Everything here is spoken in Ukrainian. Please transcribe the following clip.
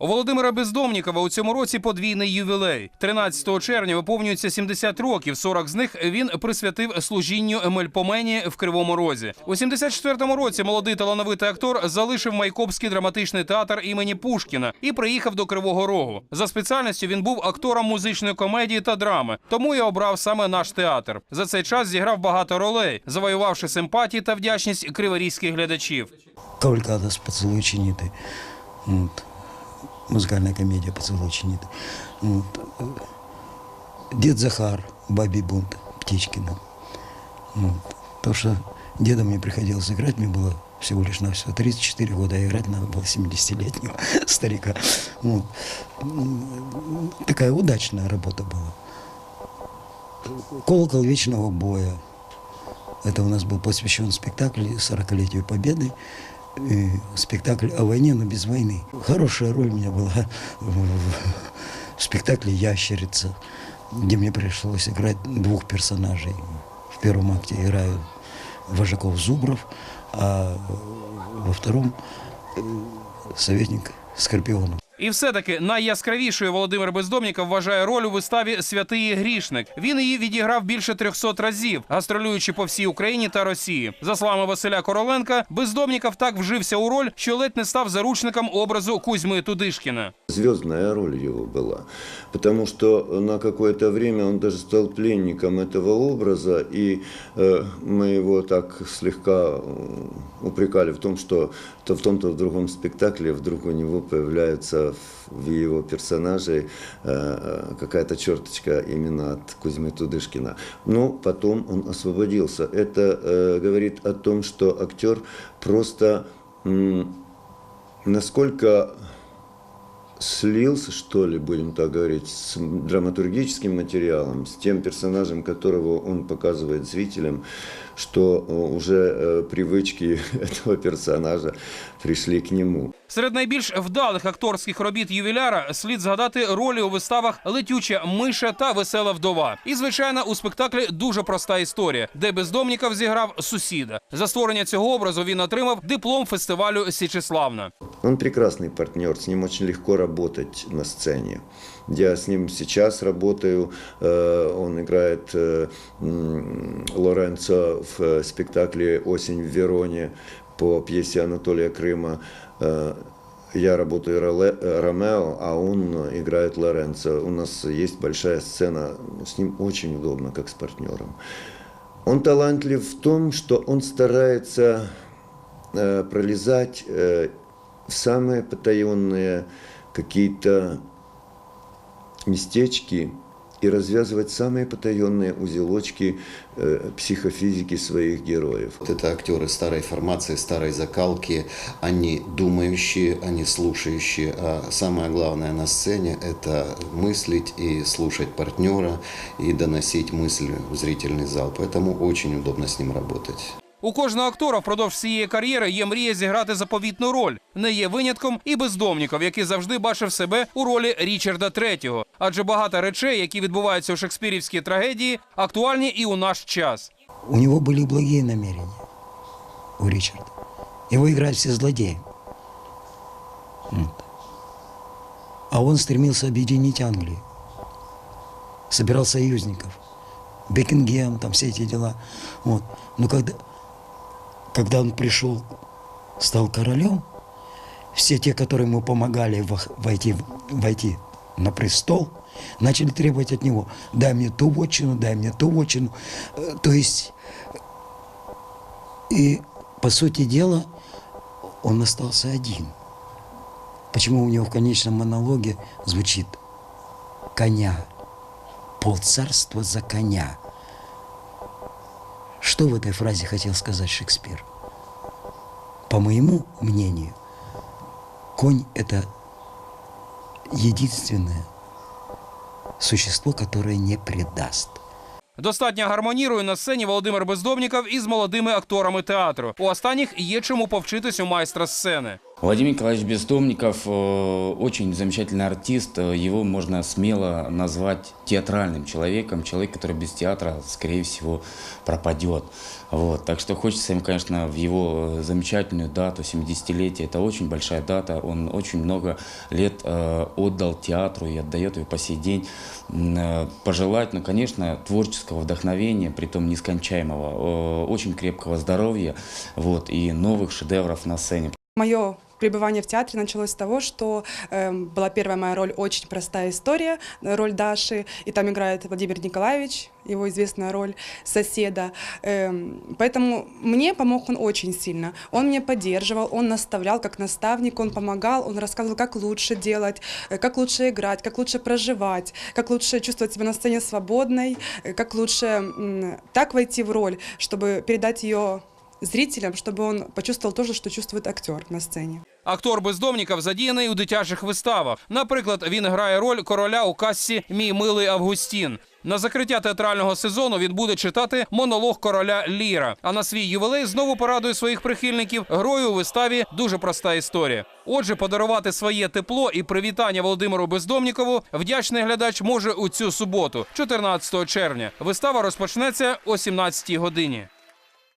У Володимира Бездомнікова у цьому році подвійний ювілей. 13 червня виповнюється 70 років. 40 з них він присвятив служінню Мельпомені в Кривому Розі. У 74-му році молодий талановитий актор залишив Майкопський драматичний театр імені Пушкіна і приїхав до Кривого Рогу. За спеціальністю він був актором музичної комедії та драми. Тому і обрав саме наш театр. За цей час зіграв багато ролей, завоювавши симпатії та вдячність криворізьких глядачів. Кавалькада с поцелуй чиниты. Вот. Музыкальная комедия «Поцелуй чиниты». Вот. Дед Захар, Бабий бунт, Птичкина. Вот. То, что деда мне приходилось играть, мне было всего лишь на все 34 года, а играть надо было 70-летнего старика. Вот. Такая удачная работа была. Колокол вечного боя. Это у нас был посвящен спектакль 40-летию Победы. И спектакль о войне, но без войны. Хорошая роль у меня была в спектакле «Ящерица», где мне пришлось играть двух персонажей. В первом акте играю Вожаков Зубров, а во втором э, советник Скорпионов. І все-таки найяскравішою Володимир Бездомніков вважає роль у виставі Святий грішник. Він її відіграв більше 300 разів, гастролюючи по всій Україні та Росії. За словами Василя Короленка, Бездомніков так вжився у роль, що ледь не став заручником образу Кузьми Тудишкіна. Звездная роль его была, потому что на какое-то время он даже стал пленником этого образа, и э, мы его так слегка э, упрекали в том, что то в том-то в другом спектакле вдруг у него появляется в его персонаже э, э, какая-то черточка именно от Кузьмы Тудышкина. Но потом он освободился. Это э, говорит о том, что актер просто насколько слился, что ли, будем так говорить, с драматургическим материалом, с тем персонажем, которого он показывает зрителям, что уже привычки этого персонажа пришли к нему. Серед найбільш вдалих акторських робіт ювіляра слід згадати ролі у виставах Летюча миша та Весела вдова. І звичайно, у спектаклі дуже проста історія, де Бездомніков зіграв сусіда. За створення цього образу він отримав диплом фестивалю Січеславна. Он прекрасный партнер, с ним очень легко работать на сцене. Я с ним сейчас работаю, э, он играет э, м, Лоренцо в э, спектакле «Осень в Вероне» по пьесе Анатолия Крыма. Э, Я работаю Роле- э, Ромео, а он э, играет Лоренцо. У нас есть большая сцена, с ним очень удобно, как с партнером. Он талантлив в том, что он старается э, пролезать э, в самые потаенные какие-то местечки и развязывать самые потаенные узелочки э, психофизики своих героев. Вот это актеры старой формации, старой закалки, они думающие, они слушающие, а самое главное на сцене – это мыслить и слушать партнера и доносить мысль в зрительный зал. Поэтому очень удобно с ним работать. У кожного актора впродовж всієї кар'єри є мрія зіграти заповітну роль. Не є винятком і бездомніков, який завжди бачив себе у ролі Річарда III. Адже багато речей, які відбуваються у шекспірівській трагедії, актуальні і у наш час. У него были благие намерения, у Ричарда. Его играют все злодеи. Вот. А он стремился объединить Англию. Собирал союзников. Бекингем, там все эти дела. Вот. Но когда, когда он пришел, стал королем, все те, которые ему помогали войти, войти на престол, начали требовать от него, дай мне ту вотчину, дай мне ту вотчину. Э, То есть и, по сути дела, он остался один. Почему у него в конечном монологе звучит «коня», «полцарства за коня». Что в этой фразе хотел сказать Шекспир? По моему мнению, конь – это единственное существо, которое не предаст. Достатньо гармонірує на сцені Володимир Бездомніков із молодими акторами театру. У останніх є чому повчитись у майстра сцени. Владимир Николаевич Бездомников э, очень замечательный артист. Его можно смело назвать театральным человеком. Человек, который без театра, скорее всего, пропадет. Вот. Так что хочется им, конечно, в его э, замечательную дату, 70-летие. Это очень большая дата. Он очень много лет э, отдал театру и отдает его по сей день. Пожелать, ну, конечно, творческого вдохновения, притом нескончаемого, э, очень крепкого здоровья вот, и новых шедевров на сцене. Мое пребывание в театре началось с того, что эм, была первая моя роль «Очень простая история», э, роль Даши, и там играет Владимир Николаевич, его известная роль соседа. Эм, поэтому мне помог он очень сильно. Он меня поддерживал, он наставлял как наставник, он помогал, он рассказывал, как лучше делать, э, как лучше играть, как лучше проживать, как лучше чувствовать себя на сцене свободной, э, как лучше м, так войти в роль, чтобы передать ее зрителям, чтобы он почувствовал то же, что чувствует актер на сцене. Актор бездомніков задіяний у дитячих виставах. Наприклад, він грає роль короля у касці Мій милий Августін. На закриття театрального сезону він буде читати монолог короля Ліра. А на свій ювілей знову порадує своїх прихильників грою у виставі Дуже проста історія. Отже, подарувати своє тепло і привітання Володимиру Бездомнікову вдячний глядач може у цю суботу, 14 червня. Вистава розпочнеться о 17 годині.